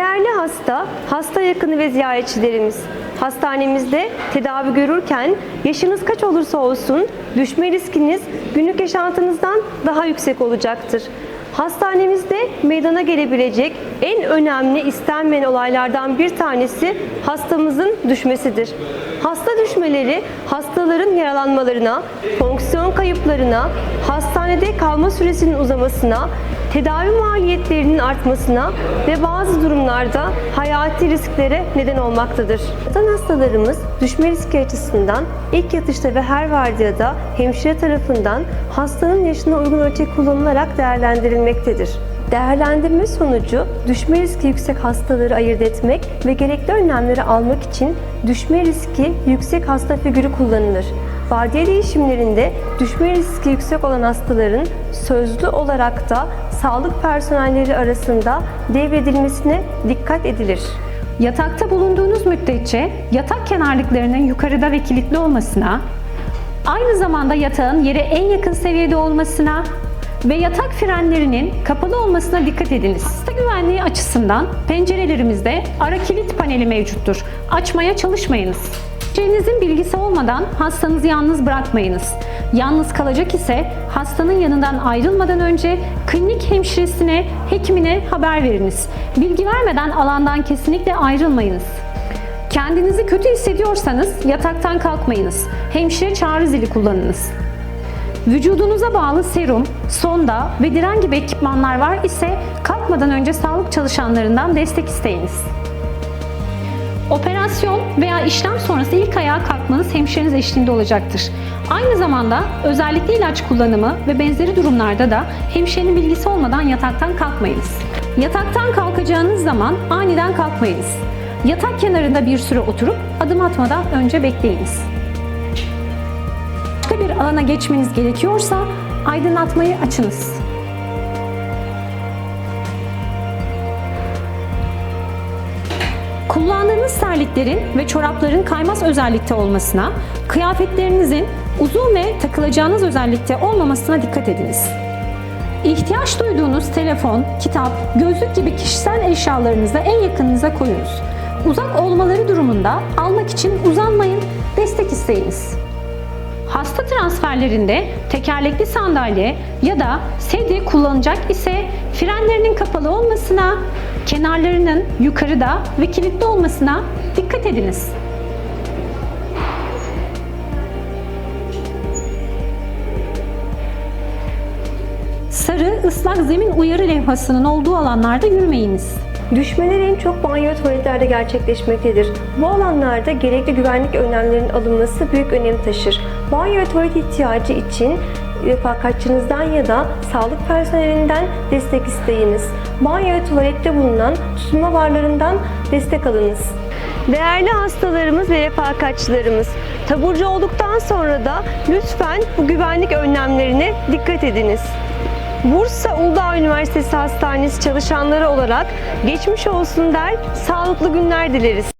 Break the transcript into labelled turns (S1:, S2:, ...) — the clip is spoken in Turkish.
S1: Değerli hasta, hasta yakını ve ziyaretçilerimiz, hastanemizde tedavi görürken yaşınız kaç olursa olsun düşme riskiniz günlük yaşantınızdan daha yüksek olacaktır. Hastanemizde meydana gelebilecek en önemli istenmeyen olaylardan bir tanesi hastamızın düşmesidir. Hasta düşmeleri hastaların yaralanmalarına, fonksiyon kayıplarına, hastanede kalma süresinin uzamasına, tedavi maliyetlerinin artmasına ve bazı durumlarda hayati risklere neden olmaktadır. Yatan hastalarımız düşme riski açısından ilk yatışta ve her vardiyada hemşire tarafından hastanın yaşına uygun ölçek kullanılarak değerlendirilmektedir. Değerlendirme sonucu düşme riski yüksek hastaları ayırt etmek ve gerekli önlemleri almak için düşme riski yüksek hasta figürü kullanılır. Vardiya değişimlerinde düşme riski yüksek olan hastaların sözlü olarak da sağlık personelleri arasında devredilmesine dikkat edilir.
S2: Yatakta bulunduğunuz müddetçe yatak kenarlıklarının yukarıda ve kilitli olmasına, aynı zamanda yatağın yere en yakın seviyede olmasına ve yatak frenlerinin kapalı olmasına dikkat ediniz. Hasta güvenliği açısından pencerelerimizde ara kilit paneli mevcuttur. Açmaya çalışmayınız. Hemşirenizin bilgisi olmadan hastanızı yalnız bırakmayınız. Yalnız kalacak ise hastanın yanından ayrılmadan önce klinik hemşiresine, hekimine haber veriniz. Bilgi vermeden alandan kesinlikle ayrılmayınız. Kendinizi kötü hissediyorsanız yataktan kalkmayınız. Hemşire çağrı zili kullanınız. Vücudunuza bağlı serum, sonda ve diren gibi ekipmanlar var ise kalkmadan önce sağlık çalışanlarından destek isteyiniz. Operasyon veya işlem sonrası ilk ayağa kalkmanız hemşireniz eşliğinde olacaktır. Aynı zamanda özellikle ilaç kullanımı ve benzeri durumlarda da hemşirenin bilgisi olmadan yataktan kalkmayınız. Yataktan kalkacağınız zaman aniden kalkmayınız. Yatak kenarında bir süre oturup adım atmadan önce bekleyiniz. Başka bir alana geçmeniz gerekiyorsa aydınlatmayı açınız. Kullandığınız terliklerin ve çorapların kaymaz özellikte olmasına, kıyafetlerinizin uzun ve takılacağınız özellikte olmamasına dikkat ediniz. İhtiyaç duyduğunuz telefon, kitap, gözlük gibi kişisel eşyalarınızı en yakınınıza koyunuz. Uzak olmaları durumunda almak için uzanmayın, destek isteyiniz. Hasta transferlerinde tekerlekli sandalye ya da sedye kullanacak ise frenlerinin kapalı olmasına, kenarlarının yukarıda ve kilitli olmasına dikkat ediniz. Sarı ıslak zemin uyarı levhasının olduğu alanlarda yürümeyiniz.
S1: Düşmeler en çok banyo tuvaletlerde gerçekleşmektedir. Bu alanlarda gerekli güvenlik önlemlerinin alınması büyük önem taşır. Banyo ve tuvalet ihtiyacı için refakatçinizden ya da sağlık personelinden destek isteyiniz. Banyo ve tuvalette bulunan tutulma varlarından destek alınız. Değerli hastalarımız ve refakatçilerimiz, taburcu olduktan sonra da lütfen bu güvenlik önlemlerine dikkat ediniz. Bursa Uludağ Üniversitesi Hastanesi çalışanları olarak geçmiş olsun der, sağlıklı günler dileriz.